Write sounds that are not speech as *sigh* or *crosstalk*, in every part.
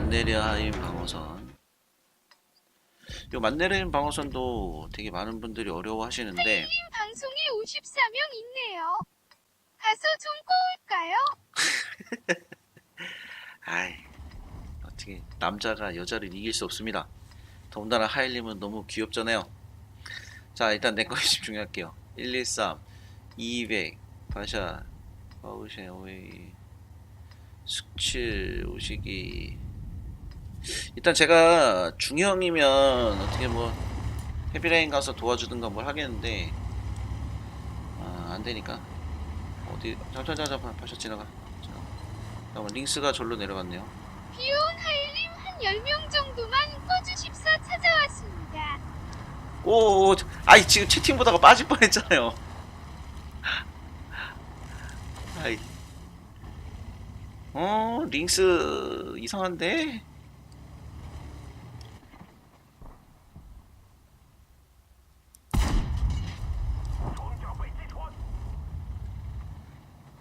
만네리아임 방어선. 이 만네리아임 방어선도 되게 많은 분들이 어려워하시는데 방송에 54명 있네요. 가서 좀 꼬울까요? *laughs* 아이 어떻게 남자가 여자를 이길 수 없습니다. 더군다나 하일님은 너무 귀엽잖아요. 자 일단 내 거에 *laughs* 집중할게요. 113, 200, 바샤, 파우션, 오웨이, 숙칠, 오시기. 일단 제가 중형이면 어떻게 뭐 헤비레인 가서 도와주든가 뭘 하겠는데 아, 안 되니까 어디 잠깐 잠깐 잠깐 바샤 지나가. 지나가. 잠깐만 링스가 절로 내려갔네요. 귀여운 하일님 한 10명 정도만 꺼주십사 찾아왔습니다. 오, 아이 지금 채팅 보다가 빠질 뻔했잖아요. 아이, 어 링스 이상한데?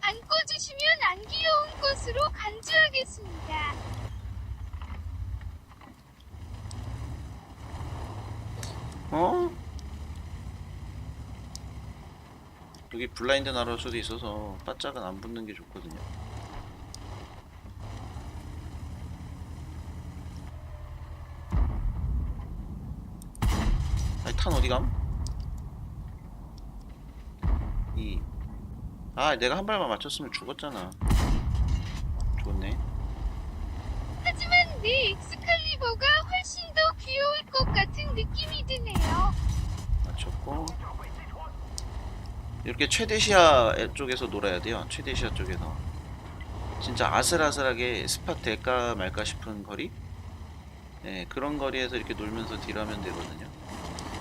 안 꺼주시면 안 귀여운 것으로 간주하겠습니다. 어? 여기 블라인드 나올 수도 있어서 바짝은 안 붙는 게 좋거든요. 아니 탄 어디 감? 이. 아 내가 한 발만 맞췄으면 죽었잖아. 죽었네. 하지만 내 엑스칼리버가 훨씬 더 귀여울 것 같은 느낌이 드네요. 맞췄고 이렇게 최대시야 쪽에서 놀아야 돼요. 최대시야 쪽에서. 진짜 아슬아슬하게 스팟 될까 말까 싶은 거리? 네, 그런 거리에서 이렇게 놀면서 딜하면 되거든요.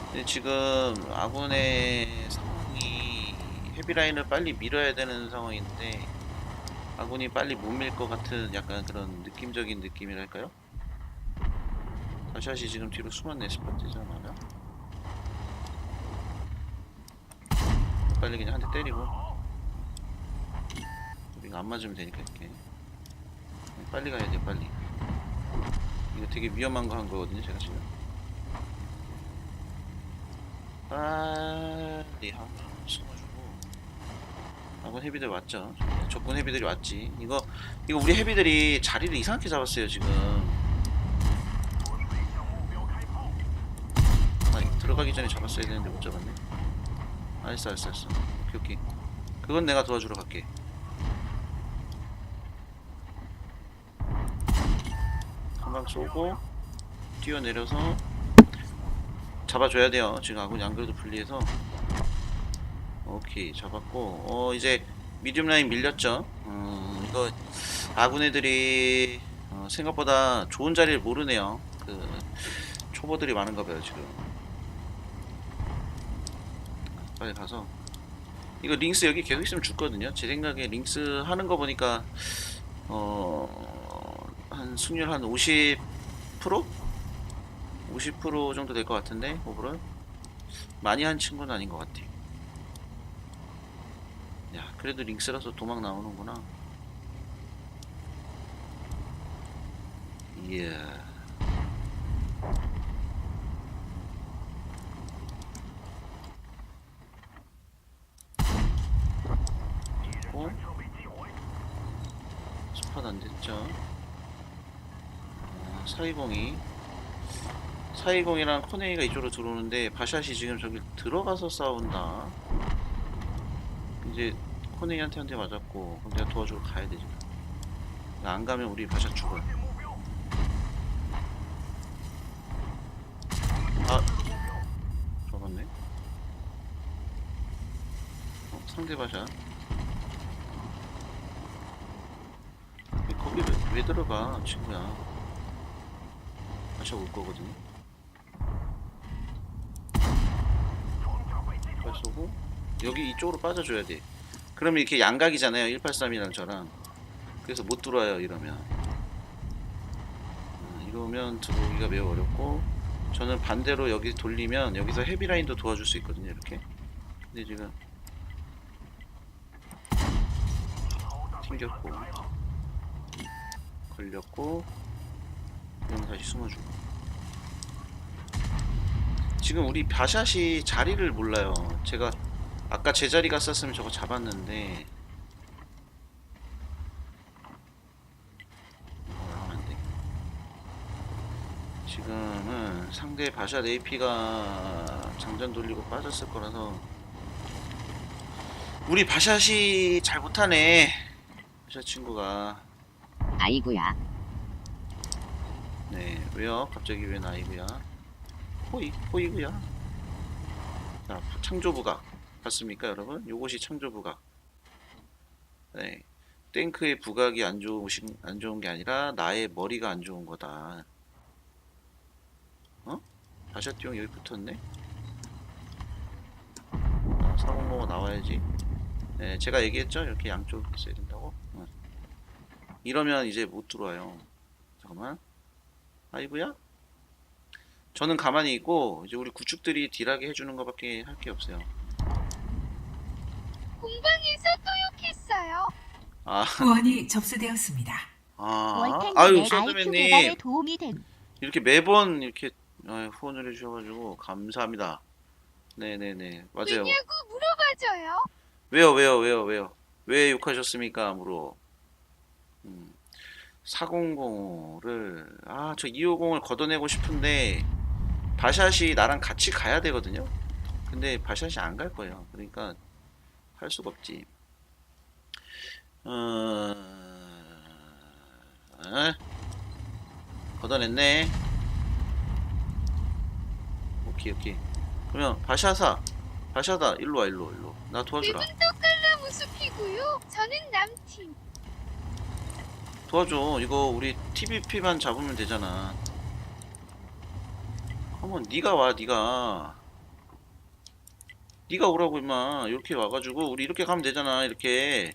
근데 지금 아군의 상황이 헤비라인을 빨리 밀어야 되는 상황인데 아군이 빨리 못 밀 것 같은 약간 그런 느낌적인 느낌이랄까요? 다시아시 지금 뒤로 숨었네 스팟 되잖아요 빨리 그냥 한 대 때리고. 우리가 안 맞으면 되니까 이렇게. 빨리 가야 돼 빨리. 이거 되게 위험한 거 한 거거든요 제가 지금. 빨리 하면 숨어주고 아군 헤비들 왔죠. 적군 헤비들이 왔지. 이거 이거 우리 헤비들이 자리를 이상하게 잡았어요 지금. 아니 들어가기 전에 잡았어야 되는데 못 잡았네 알았어 알았어 알았어. 오케이 오케이. 그건 내가 도와주러 갈게. 한방 쏘고 뛰어내려서 잡아줘야 돼요. 지금 아군이 안 그래도 불리해서. 오케이 잡았고. 어 이제 미디움 라인 밀렸죠? 음 이거 아군 애들이 어, 생각보다 좋은 자리를 모르네요. 그 초보들이 많은가 봐요 지금 빨리 가서. 이거 링스 여기 계속 있으면 죽거든요. 제 생각에 링스 하는 거 보니까 어한 승률 한 50%? 50% 정도 될 것 같은데 오버롤? 많이 한 친구는 아닌 것 같아. 야 그래도 링스라서 도망 나오는구나. 이야. 어? 됐죠? 아, 420이 420이랑 코네이가 이쪽으로 들어오는데 바샷이 지금 저기 들어가서 싸운다. 이제 코네이한테 한 대 맞았고 그럼 내가 도와주러 가야 되지. 안 가면 우리 바샷 죽어요. 아, 잡았네. 어, 상대 바샷. 왜 거기 왜, 왜 들어가 친구야? 다시 올 거거든요 빨리 쏘고 여기 이쪽으로 빠져줘야 돼. 그러면 이렇게 양각이잖아요 183이랑 저랑. 그래서 못 들어와요 이러면. 음, 이러면 들어오기가 매우 어렵고 저는 반대로 여기 돌리면 여기서 헤비라인도 도와줄 수 있거든요 이렇게. 근데 지금 튕겼고 걸렸고 그럼 다시 숨어주고. 지금 우리 바샷이 자리를 몰라요. 제가 아까 제자리 갔었으면 저거 잡았는데. 지금은 상대 바샷 AP가 장전 돌리고 빠졌을 거라서. 우리 바샷이 잘 못하네. 바샷 친구가 아이고야. 네, 왜요? 갑자기 왜 나이구야? 호이, 호이구야. 자, 창조부각. 봤습니까, 여러분? 요것이 창조부각. 네. 탱크의 부각이 안 좋으신, 안 좋은 게 아니라 나의 머리가 안 좋은 거다. 어? 바샤티용 여기 붙었네? 아, 400가 나와야지. 네, 제가 얘기했죠? 이렇게 양쪽 있어야 된다고. 응. 이러면 이제 못 들어와요. 잠깐만. 아이고야? 저는 가만히 있고 이제 우리 구축들이 딜하게 해주는 것밖에 할 게 없어요. 공방에서 또 욕했어요. 아, *laughs* 후원이 접수되었습니다. 아, 아유 도움이 된 이렇게 매번 이렇게 아, 후원을 해주셔가지고 감사합니다. 네네네 맞아요. 왜냐고 물어봐줘요. 왜요 왜요 왜요 왜요 왜 욕하셨습니까 물어. 음, 400을 아 저 250을 걷어내고 싶은데 바샷이 나랑 같이 가야 되거든요. 근데 바샷이 안 갈 거예요. 그러니까 할 수가 없지. 어... 에? 걷어냈네. 오케이 오케이. 그러면 바샤사, 바샤다 일로 와 일로 일로. 나 도와주라. 무숲이고요. 저는 남팀. 도와줘. 이거 우리 TVP만 잡으면 되잖아. 한번 네가 와, 네가. 네가 오라고 임마. 이렇게 와가지고 우리 이렇게 가면 되잖아. 이렇게.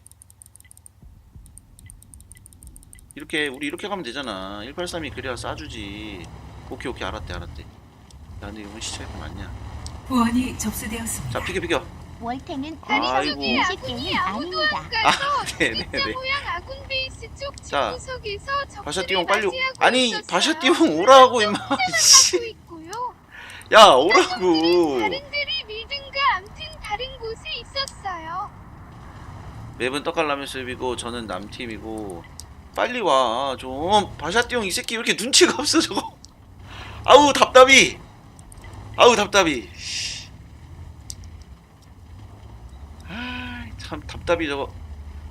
이렇게 우리 이렇게 가면 되잖아. 183이 그래야 싸주지. 오케이 오케이 알았대 알았대. 야 근데 이건 시차가 많냐? 후원이 접수되었습니다. 자 비켜 비켜. 월탱은 아이고. 다리 속의 아군이 음식 아무도 게임이 안 아닙니다. 가서 *laughs* 네네네. 베이스 쪽 자, 집구석에서 적들을 바샤띠용 빨리. 오- 아니. 바샤띠용 오라고 임마. *laughs* 씨. 야 오라고. 다른 데를 밀든가 암튼 다른 곳에 있었어요. 맵은 떡갈라면 수입이고 저는 남팀이고 빨리 와좀 바샤띠용 이 새끼 왜 이렇게 눈치가 없어 저거 아우 답답이 아우 답답이 아참 답답이 저거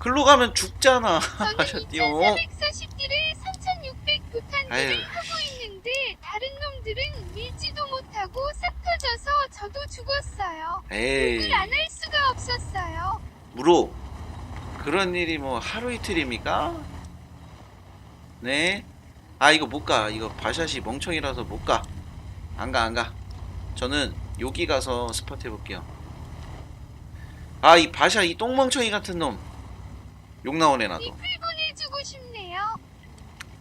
글로 가면 죽잖아 저는 바샤띠용 2440딜을 3600 아유 부탄딜을 하고 있는데 다른 놈들은 밀지도 못하고 싹 터져서 저도 죽었어요. 에이 그걸 안할 수가 없었어요. 물어 그런 일이 뭐 하루 이틀입니까? 네. 아 이거 못 가. 이거 바샷이 멍청이라서 못 가. 안 가, 안 가. 저는 여기 가서 스팟 해볼게요. 아 이 바샷 이 똥멍청이 같은 놈. 욕 나오네 나도. 보내주고 싶네요.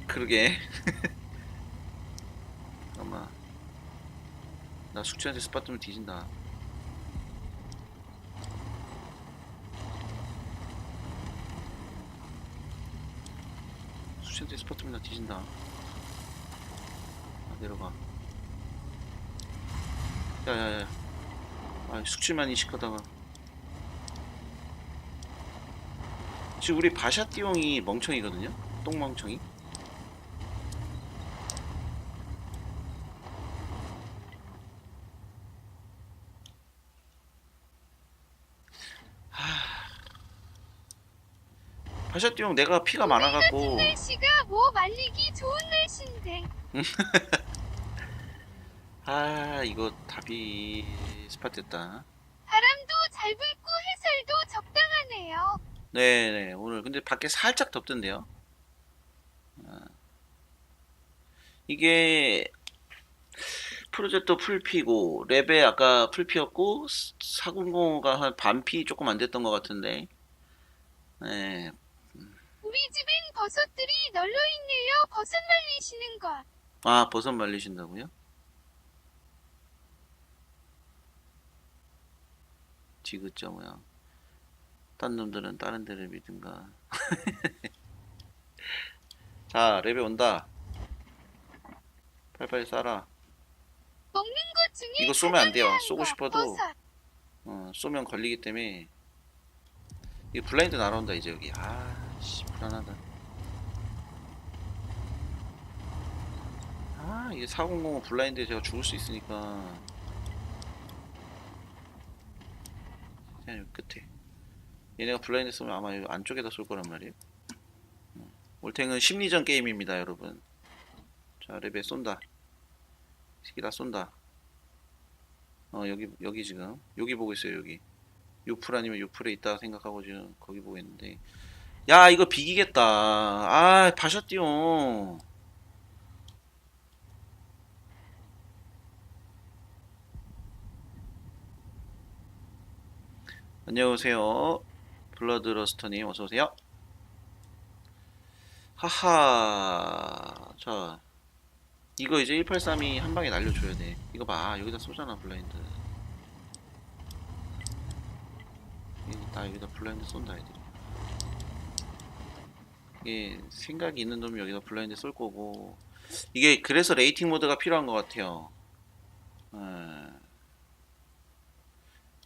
그러게. *laughs* 잠깐만. 나 숙취한테 스팟 뜨면 뒤진다. 숙취한테 스팟 뜨면 나 뒤진다. 아, 내려가. 야야야. 아 숙취만 이식하다가. 지금 우리 바샤띠용이 멍청이거든요. 똥멍청이. 바샤띠용 내가 피가 많아갖고 날씨가 뭐 말리기 좋은 날씨인데 *laughs* 아 이거 답이 스팟 됐다 바람도 잘 불고 해살도 적당하네요. 네네 오늘 근데 밖에 살짝 덥던데요 아. 이게 프로젝터 풀피고 랩에 아까 풀피였고 490가 한 반피 조금 안 됐던 것 같은데 네 우리 집엔 버섯들이 널려 있네요. 버섯 말리시는 것. 아, 버섯 말리신다고요? 지그자 모양. 딴 놈들은 다른 데를 믿든가. *laughs* 자, 랩에 온다. 빨리빨리 쏴라 먹는 것 중에 이거 쏘면 안 돼요. 가장 쏘고 거, 싶어도 버섯. 어, 쏘면 걸리기 때문에 이 블라인드 날아온다 이제 여기 아씨 불안하다 아 이게 400 블라인드에 제가 죽을 수 있으니까 그냥 여기 끝에 얘네가 블라인드 쏘면 아마 여기 안쪽에다 쏠 거란 말이에요. 어, 올탱은 심리전 게임입니다 여러분. 자 레벨 쏜다. 이 새끼 다 쏜다. 어 여기 여기 지금. 여기 보고 있어요 여기. 요풀 아니면 요풀에 있다 생각하고 지금 거기 보고 있는데. 야 이거 비기겠다. 아 바샤띠용. 안녕하세요 블러드러스터님 어서오세요. 하하. 자 이거 이제 183이 한 방에 날려줘야 돼. 이거 봐. 여기다 쏘잖아 블라인드. 이- 나 여기다 블라인드 쏜다 애들이. 이게 생각이 있는 놈이 여기다 블라인드 쏠 거고. 이게 그래서 레이팅 모드가 필요한 것 같아요.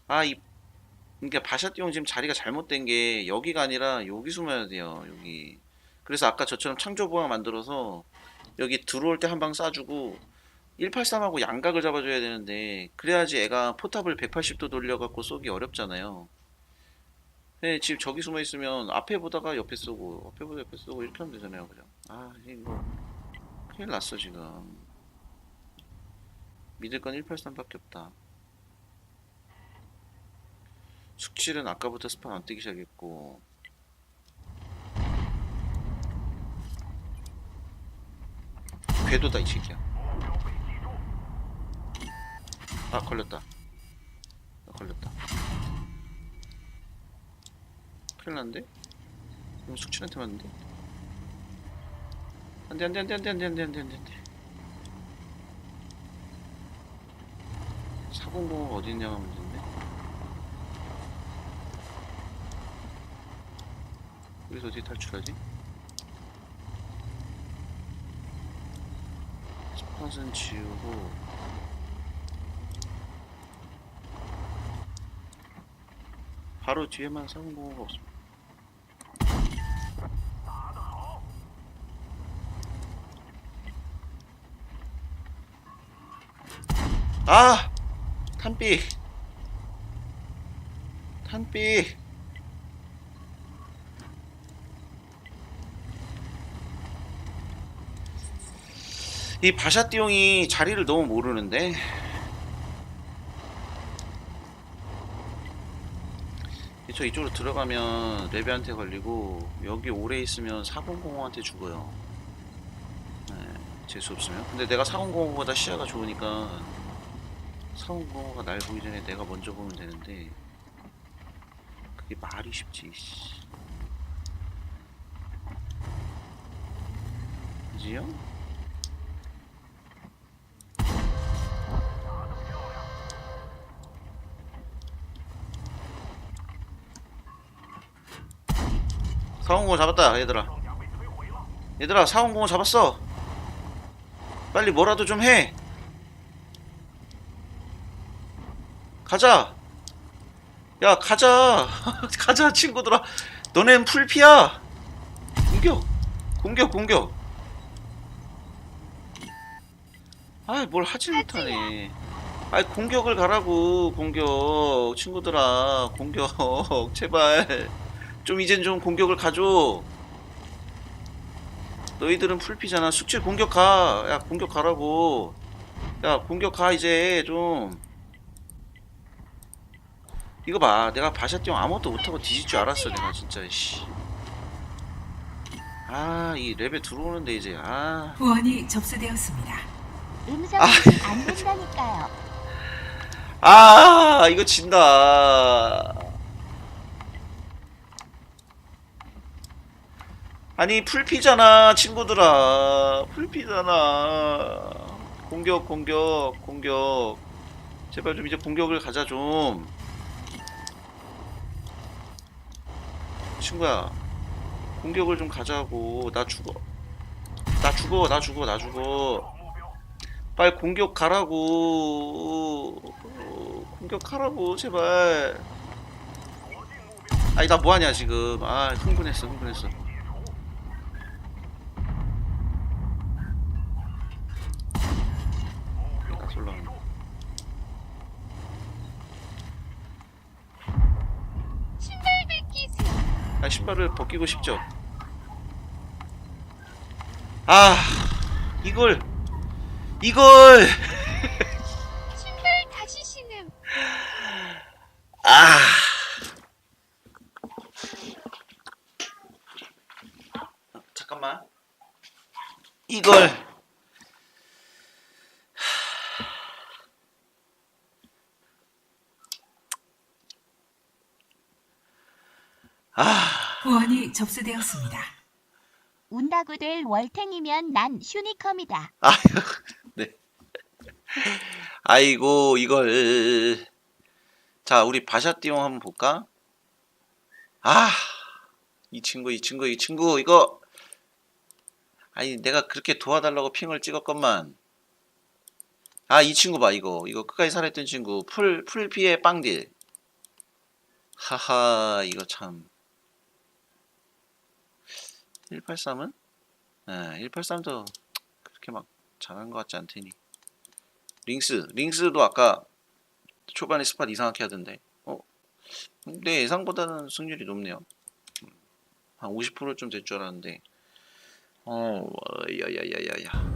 아이 그러니까 바샤띠용 지금 자리가 잘못된 게 여기가 아니라 여기 숨어야 돼요 여기. 그래서 아까 저처럼 창조보강 만들어서 여기 들어올 때 한 방 쏴주고 183하고 양각을 잡아줘야 되는데 그래야지 애가 포탑을 180도 돌려갖고 쏘기 어렵잖아요. 네, 지금 저기 숨어 있으면 앞에 보다가 옆에 쏘고 앞에 보다 옆에 쏘고 이렇게 하면 되잖아요 그냥 아 이거 큰일 났어 지금. 믿을 건 183밖에 없다 숙칠은 아까부터 스판 안 뜨기 시작했고. 궤도다 이 새끼야. 아 걸렸다. 아, 걸렸다. 큰일 났는데? 이거 숙칠한테 맞는데? 안돼 안돼 안돼 안돼 안돼 안돼 안돼 안돼. 안돼 400가 어디 있냐가 문제인데? 여기서 어떻게 탈출하지? 스팟은 지우고 바로 뒤에만 400가 없습니다 아! 탄삐! 탄삐! 이 바샤띠용이 자리를 너무 모르는데 저 이쪽으로 들어가면 레베한테 걸리고 여기 오래 있으면 400공한테 죽어요 네, 재수 없으면 근데 내가 400공보다 시야가 좋으니까 400공가 날 보기 전에 내가 먼저 보면 되는데 그게 말이 쉽지 씨. 그지요? 사원공을 잡았다 얘들아. 얘들아 사원공을 잡았어. 빨리 뭐라도 좀 해. 가자. 야 가자. *laughs* 가자 친구들아. 너넨 풀피야. 공격. 공격 공격. 아이 뭘 하질 못하네. 아이 공격을 가라고 공격. 친구들아 공격. *laughs* 제발 좀 이젠 좀 공격을 가줘. 너희들은 풀피잖아. 숙제 공격 가. 야 공격 가라고. 야 공격 가 이제 좀. 이거 봐. 내가 바샤띠용 아무것도 못하고 뒤질 줄 알았어. 내가 진짜. 씨. 아이 레벨 들어오는데 이제. 아. 후원이 접수되었습니다. 음성이 안 된다니까요. 아 이거 진다. 아니 풀피잖아 친구들아 풀피잖아 공격 공격 공격 제발 좀 이제 공격을 가자 좀 친구야 공격을 좀 가자고 나 죽어 나 죽어 나 죽어 나 죽어 빨리 공격 가라고. 어, 공격 가라고 제발. 아니 나 뭐하냐 지금. 아 흥분했어 흥분했어. 그러니까 솔라는. 신발 벗기세요. 아 신발을 벗기고 싶죠. 아 이걸 이걸 신발 다시 신음. 아 잠깐만 이걸 아 후원이 접수되었습니다. 운다고 될 월탱이면 난 슈니컴이다. 아유, 네. 아이고, 이걸. 자, 우리 바샤띠용 한번 볼까? 아, 이 친구, 이 친구, 이 친구, 이거. 아니, 내가 그렇게 도와달라고 핑을 찍었건만. 아, 이 친구 봐, 이거. 이거 끝까지 살아있던 친구. 풀, 풀피의 빵딜. 하하, 이거 참. 183은? 예, 183도 그렇게 막 잘하는 것 같지 않더니. 링스 링스도 아까 초반에 스팟 이상하게 하던데. 어? 근데 예상보다는 승률이 높네요. 한 50%좀 될 줄 알았는데. 어 야야야야야